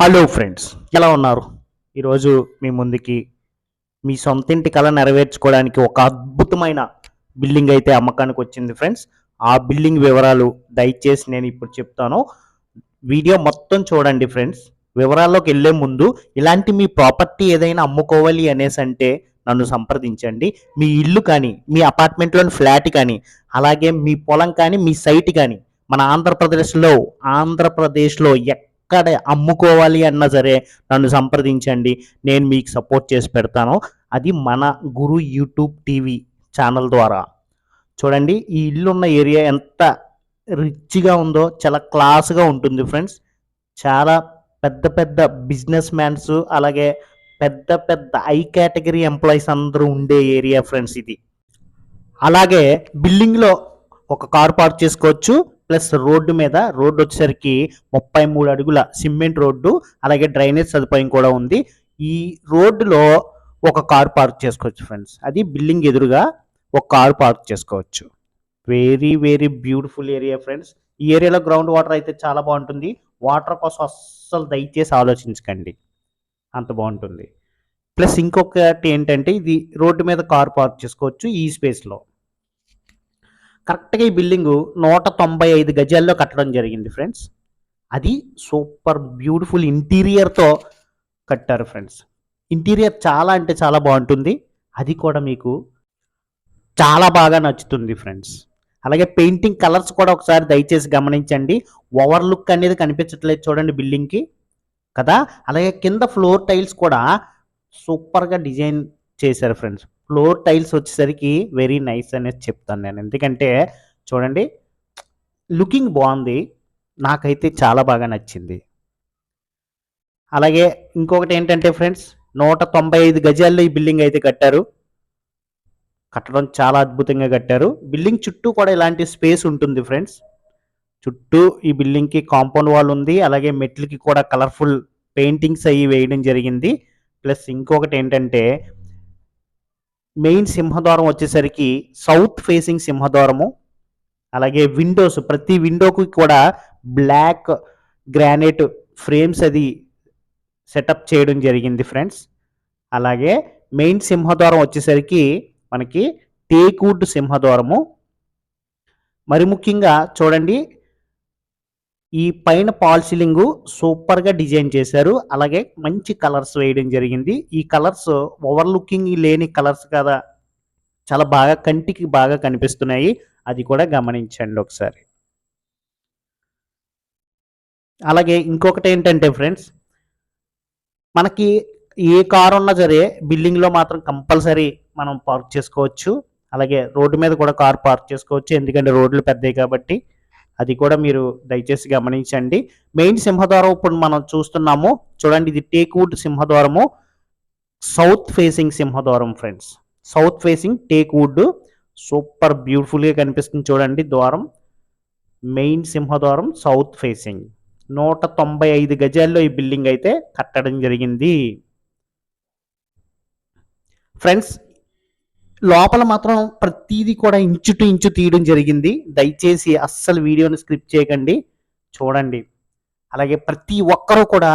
Hello friends ఎలా ఉన్నారు? ఈరోజు మీ ముందుకి మీ సొంతింటి కళ నెరవేర్చుకోవడానికి ఒక అద్భుతమైన బిల్డింగ్ అయితే అమ్మకానికి వచ్చింది ఫ్రెండ్స్ ఆ బిల్డింగ్ వివరాలు దయచేసి నేను ఇప్పుడు చెప్తాను. వీడియో మొత్తం చూడండి ఫ్రెండ్స్ వివరాల్లోకి వెళ్ళే ముందు ఇలాంటి మీ ప్రాపర్టీ ఏదైనా అమ్ముకోవాలి అనేసి అంటే నన్ను సంప్రదించండి. మీ ఇల్లు కానీ మీ అపార్ట్మెంట్లోని ఫ్లాట్ కానీ అలాగే మీ పొలం కానీ మీ సైట్ కానీ మన ఆంధ్రప్రదేశ్లో ఆంధ్రప్రదేశ్లో ఎక్కడ అమ్ముకోవాలి అన్నా సరే నన్ను సంప్రదించండి నేను మీకు సపోర్ట్ చేసి పెడతాను. అది మన గురు యూట్యూబ్ టీవీ ఛానల్ ద్వారా. చూడండి ఈ ఇల్లు ఉన్న ఏరియా ఎంత రిచ్గా ఉందో చాలా క్లాస్గా ఉంటుంది ఫ్రెండ్స్ చాలా పెద్ద పెద్ద బిజినెస్ మ్యాన్స్ అలాగే పెద్ద పెద్ద ఐ కేటగిరీ ఎంప్లాయీస్ అందరూ ఉండే ఏరియా ఫ్రెండ్స్ ఇది. అలాగే బిల్డింగ్లో ఒక కార్ పార్క్ చేసుకోవచ్చు. ప్లస్ రోడ్డు మీద రోడ్డు వచ్చేసరికి ముప్పై మూడు అడుగుల సిమెంట్ రోడ్డు అలాగే డ్రైనేజ్ సదుపాయం కూడా ఉంది. ఈ రోడ్డులో ఒక కార్ పార్క్ చేసుకోవచ్చు ఫ్రెండ్స్. అది బిల్డింగ్ ఎదురుగా ఒక కార్ పార్క్ చేసుకోవచ్చు. Very very beautiful area friends. ఈ ఏరియాలో గ్రౌండ్ వాటర్ అయితే చాలా బాగుంటుంది. వాటర్ కోసం అస్సలు దయచేసి ఆలోచించకండి. అంత బాగుంటుంది. ప్లస్ ఇంకొకటి ఏంటంటే ఇది రోడ్డు మీద కార్ పార్క్ చేసుకోవచ్చు ఈ స్పేస్లో. కరెక్ట్గా ఈ బిల్డింగ్ నూట తొంభై ఐదు గజాల్లో కట్టడం జరిగింది ఫ్రెండ్స్. అది సూపర్ బ్యూటిఫుల్ ఇంటీరియర్తో కట్టారు ఫ్రెండ్స్. ఇంటీరియర్ చాలా అంటే చాలా బాగుంటుంది. అది కూడా మీకు చాలా బాగా నచ్చుతుంది ఫ్రెండ్స్. అలాగే పెయింటింగ్ కలర్స్ కూడా ఒకసారి దయచేసి గమనించండి. ఓవర్ లుక్ అనేది కనిపించట్లేదు చూడండి బిల్డింగ్కి కదా. అలాగే కింద ఫ్లోర్ టైల్స్ కూడా సూపర్గా డిజైన్ చేశారు ఫ్రెండ్స్. ఫ్లోర్ టైల్స్ వచ్చేసరికి వెరీ నైస్ అనేది చెప్తాను నేను. ఎందుకంటే చూడండి లుకింగ్ బాగుంది. నాకైతే చాలా బాగా నచ్చింది. అలాగే ఇంకొకటి ఏంటంటే ఫ్రెండ్స్ నూట తొంభై ఐదు గజాల్లో ఈ బిల్డింగ్ అయితే కట్టారు. కట్టడం చాలా అద్భుతంగా కట్టారు. బిల్డింగ్ చుట్టూ కూడా ఇలాంటి స్పేస్ ఉంటుంది ఫ్రెండ్స్. చుట్టూ ఈ బిల్డింగ్కి కాంపౌండ్ వాల్ ఉంది. అలాగే మెట్లకి కూడా కలర్ఫుల్ పెయింటింగ్స్ అవి వేయడం జరిగింది. ప్లస్ ఇంకొకటి ఏంటంటే మెయిన్ సింహద్వారం వచ్చేసరికి సౌత్ ఫేసింగ్ సింహద్వారము అలాగే విండోస్ ప్రతి విండోకి కూడా బ్లాక్ గ్రానైట్ ఫ్రేమ్స్ అది సెటప్ చేయడం జరిగింది ఫ్రెండ్స్ అలాగే మెయిన్ సింహద్వారం వచ్చేసరికి మనకి టేక్వుడ్ సింహద్వారము. మరి ముఖ్యంగా చూడండి ఈ పైన పాల్ సీలింగ్ సూపర్గా డిజైన్ చేశారు. అలాగే మంచి కలర్స్ వేయడం జరిగింది. ఈ కలర్స్ ఓవర్ లుకింగ్ లేని కలర్స్ కదా చాలా బాగా కంటికి బాగా కనిపిస్తున్నాయి. అది కూడా గమనించండి ఒకసారి. అలాగే ఇంకొకటి ఏంటంటే ఫ్రెండ్స్ మనకి ఏ కార్ ఉన్నా సరే బిల్డింగ్లో మాత్రం కంపల్సరీ మనం పార్క్ చేసుకోవచ్చు. అలాగే రోడ్డు మీద కూడా కార్ పార్క్ చేసుకోవచ్చు. ఎందుకంటే రోడ్లు పెద్దవి కాబట్టి అది కూడా మీరు దయచేసి గమనించండి. మెయిన్ సింహద్వారం ఇప్పుడు మనం చూస్తున్నాము. చూడండి ఇది టేక్వుడ్ సింహద్వారము. సౌత్ ఫేసింగ్ సింహద్వారం friends. South facing teakwood super బ్యూటిఫుల్గా కనిపిస్తుంది చూడండి ద్వారం. మెయిన్ సింహద్వారం సౌత్ ఫేసింగ్. నూట తొంభై ఐదు గజాల్లో ఈ బిల్డింగ్ అయితే కట్టడం జరిగింది. ఫ్రెండ్స్ లోపల మాత్రం ప్రతిదీ కూడా ఇంచు టు ఇంచు తీయడం జరిగింది. దయచేసి అస్సలు వీడియోని స్క్రిప్ట్ చేయకండి. చూడండి. అలాగే ప్రతి ఒక్కరూ కూడా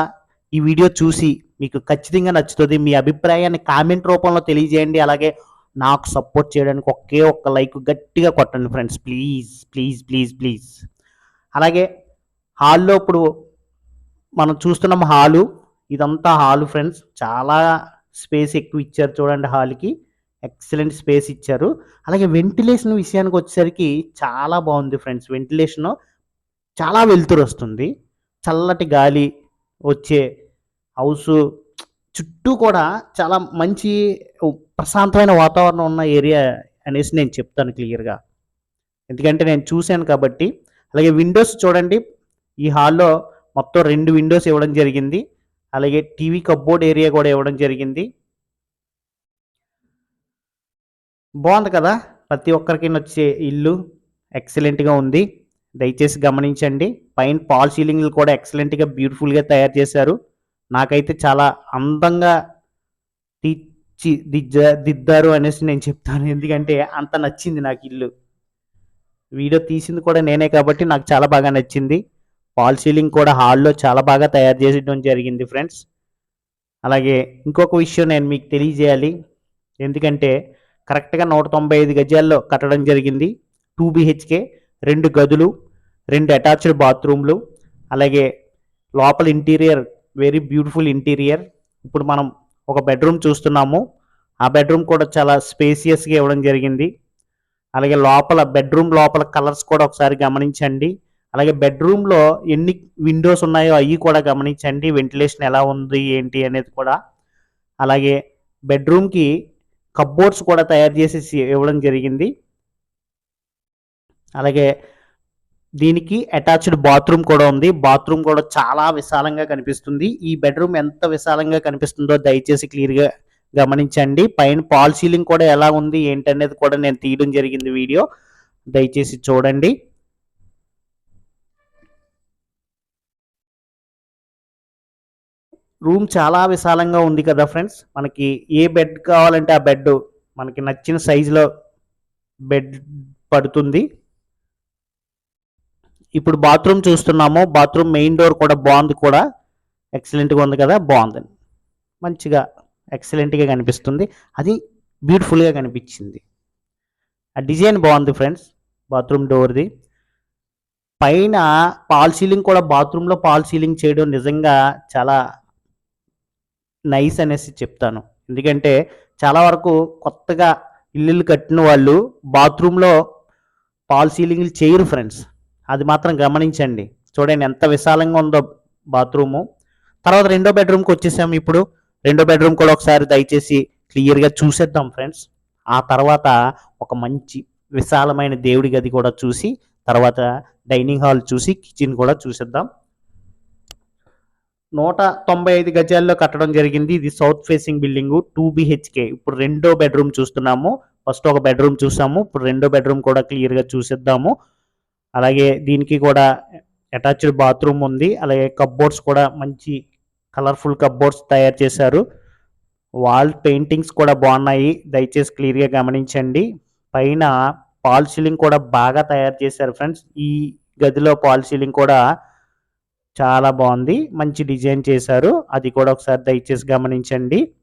ఈ వీడియో చూసి మీకు ఖచ్చితంగా నచ్చుతుంది. మీ అభిప్రాయాన్ని కామెంట్ రూపంలో తెలియజేయండి. అలాగే నాకు సపోర్ట్ చేయడానికి ఒకే ఒక్క లైక్ గట్టిగా కొట్టండి friends. Please please please please. అలాగే హాల్లో ఇప్పుడు మనం చూస్తున్నాం హాలు. ఇదంతా హాలు ఫ్రెండ్స్. చాలా స్పేస్ ఎక్కువ ఇచ్చారు చూడండి హాల్కి. ఎక్సలెంట్ స్పేస్ ఇచ్చారు. అలాగే వెంటిలేషన్ విషయానికి వచ్చేసరికి చాలా బాగుంది ఫ్రెండ్స్. వెంటిలేషన్ చాలా వెలుతురు వస్తుంది చల్లటి గాలి వచ్చే హౌస్. చుట్టూ కూడా చాలా మంచి ప్రశాంతమైన వాతావరణం ఉన్న ఏరియా అనేసి నేను చెప్తాను క్లియర్గా. ఎందుకంటే నేను చూశాను కాబట్టి. అలాగే విండోస్ చూడండి. ఈ హాల్లో మొత్తం రెండు విండోస్ ఇవ్వడం జరిగింది. అలాగే టీవీ కప్బోర్డ్ ఏరియా కూడా ఇవ్వడం జరిగింది. బాగుంది కదా? ప్రతి ఒక్కరికి నచ్చే ఇల్లు ఎక్సలెంట్గా ఉంది. దయచేసి గమనించండి. పైన పాల్ సీలింగ్లు కూడా ఎక్సలెంట్గా బ్యూటిఫుల్గా తయారు చేశారు. నాకైతే చాలా అందంగా తీర్చి దిద్ద దిద్దారు అనేసి నేను చెప్తాను. ఎందుకంటే అంత నచ్చింది నాకు ఇల్లు. వీడియో తీసింది కూడా నేనే కాబట్టి నాకు చాలా బాగా నచ్చింది. పాల్ సీలింగ్ కూడా హాల్లో చాలా బాగా తయారు చేయడం జరిగింది ఫ్రెండ్స్. అలాగే ఇంకొక విషయం నేను మీకు తెలియజేయాలి. ఎందుకంటే కరెక్ట్గా నూట తొంభై ఐదు గజాల్లో కట్టడం జరిగింది. టూ బిహెచ్కే రెండు గదులు రెండు అటాచ్డ్ బాత్రూమ్లు అలాగే లోపల ఇంటీరియర్ వెరీ బ్యూటిఫుల్ ఇంటీరియర్. ఇప్పుడు మనం ఒక బెడ్రూమ్ చూస్తున్నాము. ఆ బెడ్రూమ్ కూడా చాలా స్పేసియస్గా ఇవ్వడం జరిగింది. అలాగే లోపల బెడ్రూమ్ లోపల కలర్స్ కూడా ఒకసారి గమనించండి. అలాగే బెడ్రూమ్లో ఎన్ని విండోస్ ఉన్నాయో అవి కూడా గమనించండి. వెంటిలేషన్ ఎలా ఉంది ఏంటి అనేది కూడా. అలాగే బెడ్రూమ్కి కబ్బోర్డ్స్ కూడా తయారు చేసి ఇవ్వడం జరిగింది. అలాగే దీనికి అటాచ్డ్ బాత్రూమ్ కూడా ఉంది. బాత్రూమ్ కూడా చాలా విశాలంగా కనిపిస్తుంది. ఈ బెడ్రూమ్ ఎంత విశాలంగా కనిపిస్తుందో దయచేసి క్లియర్గా గమనించండి. పైన పాల్ సీలింగ్ కూడా ఎలా ఉంది ఏంటనేది కూడా నేను తీయడం జరిగింది వీడియో. దయచేసి చూడండి. రూమ్ చాలా విశాలంగా ఉంది కదా ఫ్రెండ్స్. మనకి ఏ బెడ్ కావాలంటే ఆ బెడ్ మనకి నచ్చిన సైజులో బెడ్ పడుతుంది. ఇప్పుడు బాత్రూమ్ చూస్తున్నాము. బాత్రూమ్ మెయిన్ డోర్ కూడా బాగుంది కూడా. ఎక్సలెంట్గా ఉంది కదా? బాగుంది. మంచిగా ఎక్సలెంట్గా కనిపిస్తుంది. అది బ్యూటిఫుల్గా కనిపించింది. ఆ డిజైన్ బాగుంది ఫ్రెండ్స్ బాత్రూమ్ డోర్ది. పైన పాల్ సీలింగ్ కూడా బాత్రూంలో పాల్ సీలింగ్ చేయడం నిజంగా చాలా నైస్ అనేసి చెప్తాను. ఎందుకంటే చాలా వరకు కొత్తగా ఇల్లులు కట్టిన వాళ్ళు బాత్రూంలో పాల్ సీలింగ్లు చేయరు ఫ్రెండ్స్. అది మాత్రం గమనించండి. చూడండి ఎంత విశాలంగా ఉందో బాత్రూము. తర్వాత రెండో బెడ్రూమ్కి వచ్చేసాము ఇప్పుడు. రెండో బెడ్రూమ్ కూడా ఒకసారి దయచేసి క్లియర్గా చూసేద్దాం ఫ్రెండ్స్. ఆ తర్వాత ఒక మంచి విశాలమైన దేవుడి గది కూడా చూసి తర్వాత డైనింగ్ హాల్ చూసి కిచెన్ కూడా చూసేద్దాం. నూట తొంభై ఐదు గజాల్లో కట్టడం జరిగింది. ఇది south facing building two BHK ఇప్పుడు రెండో బెడ్రూమ్ చూస్తున్నాము. ఫస్ట్ ఒక బెడ్రూమ్ చూసాము. ఇప్పుడు రెండో బెడ్రూమ్ కూడా క్లియర్గా చూసేద్దాము. అలాగే దీనికి కూడా అటాచ్డ్ బాత్రూమ్ ఉంది. అలాగే కబ్బోర్డ్స్ కూడా మంచి కలర్ఫుల్ కబ్బోర్డ్స్ తయారు చేశారు. వాల్ పెయింటింగ్స్ కూడా బాగున్నాయి. దయచేసి క్లియర్గా గమనించండి. పైన పాల్ సీలింగ్ కూడా బాగా తయారు చేశారు ఫ్రెండ్స్. ఈ గదిలో పాల్ సీలింగ్ కూడా చాలా బాగుంది. మంచి డిజైన్ చేశారు. అది కూడా ఒకసారి దయచేసి గమనించండి.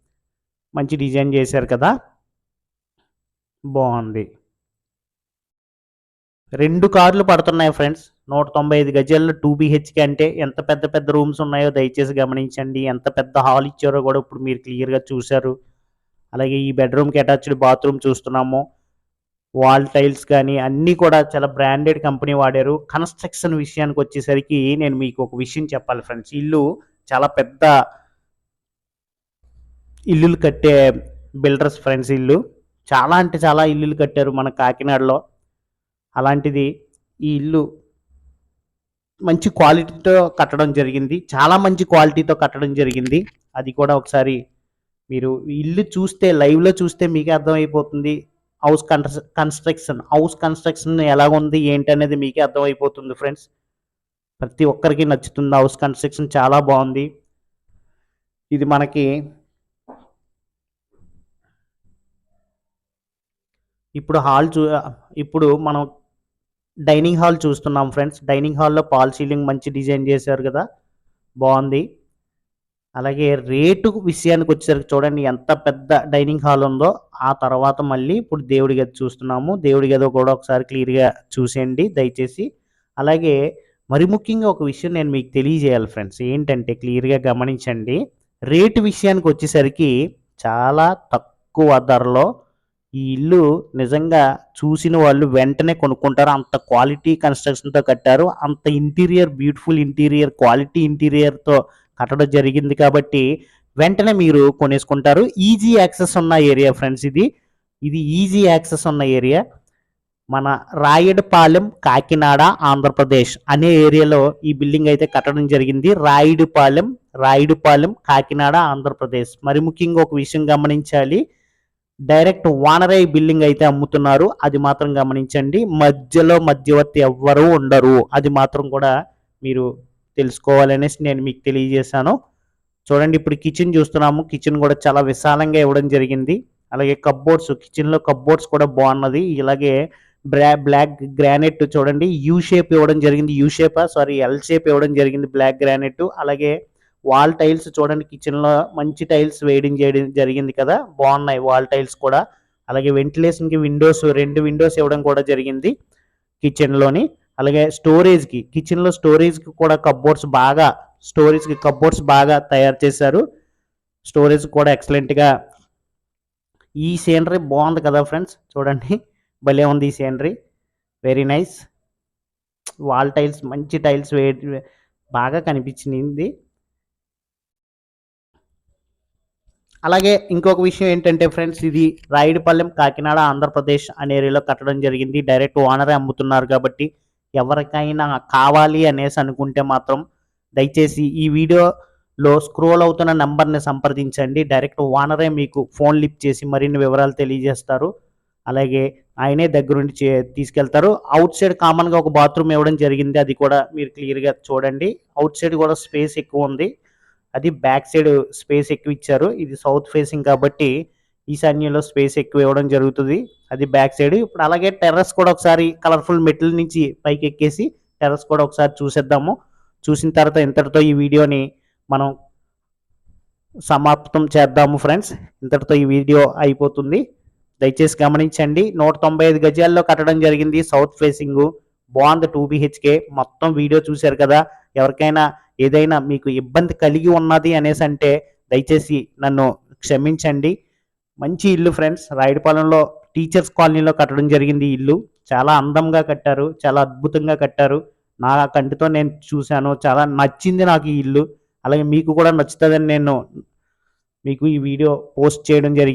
మంచి డిజైన్ చేశారు కదా? బాగుంది. రెండు కార్లు పడుతున్నాయి ఫ్రెండ్స్. నూట తొంభై ఐదు గజాల్లో టూ బీహెచ్కే అంటే ఎంత పెద్ద పెద్ద రూమ్స్ ఉన్నాయో దయచేసి గమనించండి. ఎంత పెద్ద హాల్ ఇచ్చారో కూడా ఇప్పుడు మీరు క్లియర్గా చూశారు. అలాగే ఈ బెడ్రూమ్కి అటాచ్డ్ బాత్రూమ్ చూస్తున్నాము. వాల్ టైల్స్ కానీ అన్నీ కూడా చాలా బ్రాండెడ్ కంపెనీ వాడారు. కన్స్ట్రక్షన్ విషయానికి వచ్చేసరికి నేను మీకు ఒక విషయం చెప్పాలి ఫ్రెండ్స్. ఇల్లు చాలా పెద్ద ఇల్లులు కట్టే బిల్డర్స్ ఫ్రెండ్స్ ఇల్లు. చాలా అంటే చాలా ఇల్లులు కట్టారు మన కాకినాడలో. అలాంటిది ఈ ఇల్లు మంచి క్వాలిటీతో కట్టడం జరిగింది. చాలా మంచి క్వాలిటీతో కట్టడం జరిగింది. అది కూడా ఒకసారి మీరు ఇల్లు చూస్తే లైవ్లో చూస్తే మీకే అర్థమైపోతుంది. హౌస్ కన్స్ట్రక్షన్ హౌస్ కన్స్ట్రక్షన్ ఎలా ఉంది ఏంటి అనేది మీకే అర్థమైపోతుంది ఫ్రెండ్స్. ప్రతి ఒక్కరికి నచ్చుతుంది హౌస్ కన్స్ట్రక్షన్ చాలా బాగుంది. ఇది మనకి ఇప్పుడు హాల్ చూ ఇప్పుడు మనం డైనింగ్ హాల్ చూస్తున్నాం ఫ్రెండ్స్. డైనింగ్ హాల్లో పాల్ సీలింగ్ మంచి డిజైన్ చేశారు కదా. బాగుంది. అలాగే రేటు విషయానికి వచ్చేసరికి చూడండి ఎంత పెద్ద డైనింగ్ హాల్ ఉందో ఆ తర్వాత మళ్ళీ ఇప్పుడు దేవుడి గది చూస్తున్నాము. దేవుడి గది కూడా ఒకసారి క్లియర్గా చూసేయండి దయచేసి. అలాగే మరి ముఖ్యంగా ఒక విషయం నేను మీకు తెలియజేయాలి ఫ్రెండ్స్ ఏంటంటే క్లియర్గా గమనించండి. రేటు విషయానికి వచ్చేసరికి చాలా తక్కువ ధరలో ఈ ఇల్లు నిజంగా చూసిన వాళ్ళు వెంటనే కొనుక్కుంటారు. అంత క్వాలిటీ కన్స్ట్రక్షన్తో కట్టారు. అంత ఇంటీరియర్ బ్యూటిఫుల్ ఇంటీరియర్ క్వాలిటీ ఇంటీరియర్తో కట్టడం జరిగింది కాబట్టి వెంటనే మీరు కొనేసుకుంటారు. ఈజీ యాక్సెస్ ఉన్న ఏరియా ఫ్రెండ్స్ ఇది ఇది ఈజీ యాక్సెస్ ఉన్న ఏరియా మన రాయడపాలెం కాకినాడ ఆంధ్రప్రదేశ్ అనే ఏరియాలో ఈ బిల్డింగ్ అయితే కట్టడం జరిగింది. రాయుడుపాలెం రాయుడుపాలెం కాకినాడ ఆంధ్రప్రదేశ్. మరి ముఖ్యంగా ఒక విషయం గమనించాలి. డైరెక్ట్ వానరై బిల్డింగ్ అయితే అమ్ముతున్నారు. అది మాత్రం గమనించండి. మధ్యలో మధ్యవర్తి ఎవ్వరూ ఉండరు. అది మాత్రం కూడా మీరు తెలుసుకోవాలనేసి నేను మీకు తెలియజేశాను. చూడండి ఇప్పుడు కిచెన్ చూస్తున్నాము. కిచెన్ కూడా చాలా విశాలంగా ఇవ్వడం జరిగింది. అలాగే కబ్బోర్డ్స్ కిచెన్లో కబ్బోర్డ్స్ కూడా బాగున్నది. ఇలాగే బ్లా బ్లాక్ గ్రానైట్ చూడండి. యూ షేప్ ఇవ్వడం జరిగింది. U shape sorry L shape ఇవ్వడం జరిగింది బ్లాక్ గ్రానైట్. అలాగే వాల్ టైల్స్ చూడండి. కిచెన్లో మంచి టైల్స్ వేయడం చేయడం జరిగింది కదా? బాగున్నాయి వాల్ టైల్స్ కూడా. అలాగే వెంటిలేషన్కి విండోస్ రెండు విండోస్ ఇవ్వడం కూడా జరిగింది కిచెన్లోని. అలాగే స్టోరేజ్కి కిచెన్లో స్టోరేజ్కి కూడా కబ్బోర్డ్స్ బాగా స్టోరేజ్కి కబ్బోర్డ్స్ బాగా తయారు చేశారు. స్టోరేజ్ కూడా ఎక్సలెంట్గా ఈ సీనరీ బాగుంది కదా ఫ్రెండ్స్ చూడండి. భలే ఉంది ఈ scenery very nice wall tiles మంచి టైల్స్ వే బాగా కనిపించింది. అలాగే ఇంకొక విషయం ఏంటంటే ఫ్రెండ్స్ ఇది రాయుడిపల్లెం కాకినాడ ఆంధ్రప్రదేశ్ అనే ఏరియాలో కట్టడం జరిగింది. డైరెక్ట్ ఓనరే అమ్ముతున్నారు కాబట్టి ఎవరికైనా కావాలి అనేసి అనుకుంటే మాత్రం దయచేసి ఈ వీడియోలో స్క్రోల్ అవుతున్న నంబర్ని సంప్రదించండి. డైరెక్ట్ ఓనరే మీకు ఫోన్ లిప్ చేసి మరిన్ని వివరాలు తెలియజేస్తారు. అలాగే ఆయనే దగ్గరుండి చే తీసుకెళ్తారు. అవుట్ సైడ్ కామన్గా ఒక బాత్రూమ్ ఇవ్వడం జరిగింది. అది కూడా మీరు క్లియర్గా చూడండి. అవుట్ సైడ్ కూడా స్పేస్ ఎక్కువ ఉంది. అది బ్యాక్ సైడ్ స్పేస్ ఎక్కువ ఇచ్చారు. ఇది సౌత్ ఫేసింగ్ కాబట్టి ఈశాన్యంలో స్పేస్ ఎక్కువ ఇవ్వడం జరుగుతుంది. అది బ్యాక్ సైడ్. ఇప్పుడు అలాగే టెర్రస్ కూడా ఒకసారి కలర్ఫుల్ మెట్ల నుంచి పైకి ఎక్కేసి టెర్రస్ కూడా ఒకసారి చూసేద్దాము. చూసిన తర్వాత ఇంతటితో ఈ వీడియోని మనం సమాప్తం చేద్దాము ఫ్రెండ్స్. ఇంతటితో ఈ వీడియో అయిపోతుంది. దయచేసి గమనించండి. నూట తొంభై ఐదు గజాల్లో కట్టడం జరిగింది సౌత్ ఫేసింగ్ బాగుంది టూ బిహెచ్కే. మొత్తం వీడియో చూశారు కదా. ఎవరికైనా ఏదైనా మీకు ఇబ్బంది కలిగి ఉన్నది అనేసి అంటే దయచేసి నన్ను క్షమించండి. మంచి ఇల్లు ఫ్రెండ్స్. రాయుడిపాలెంలో టీచర్స్ కాలనీలో కట్టడం జరిగింది ఈ ఇల్లు. చాలా అందంగా కట్టారు. చాలా అద్భుతంగా కట్టారు. నా కంటితో నేను చూశాను. చాలా నచ్చింది నాకు ఈ ఇల్లు. అలాగే మీకు కూడా నచ్చుతుందని నేను మీకు ఈ వీడియో పోస్ట్ చేయడం జరిగింది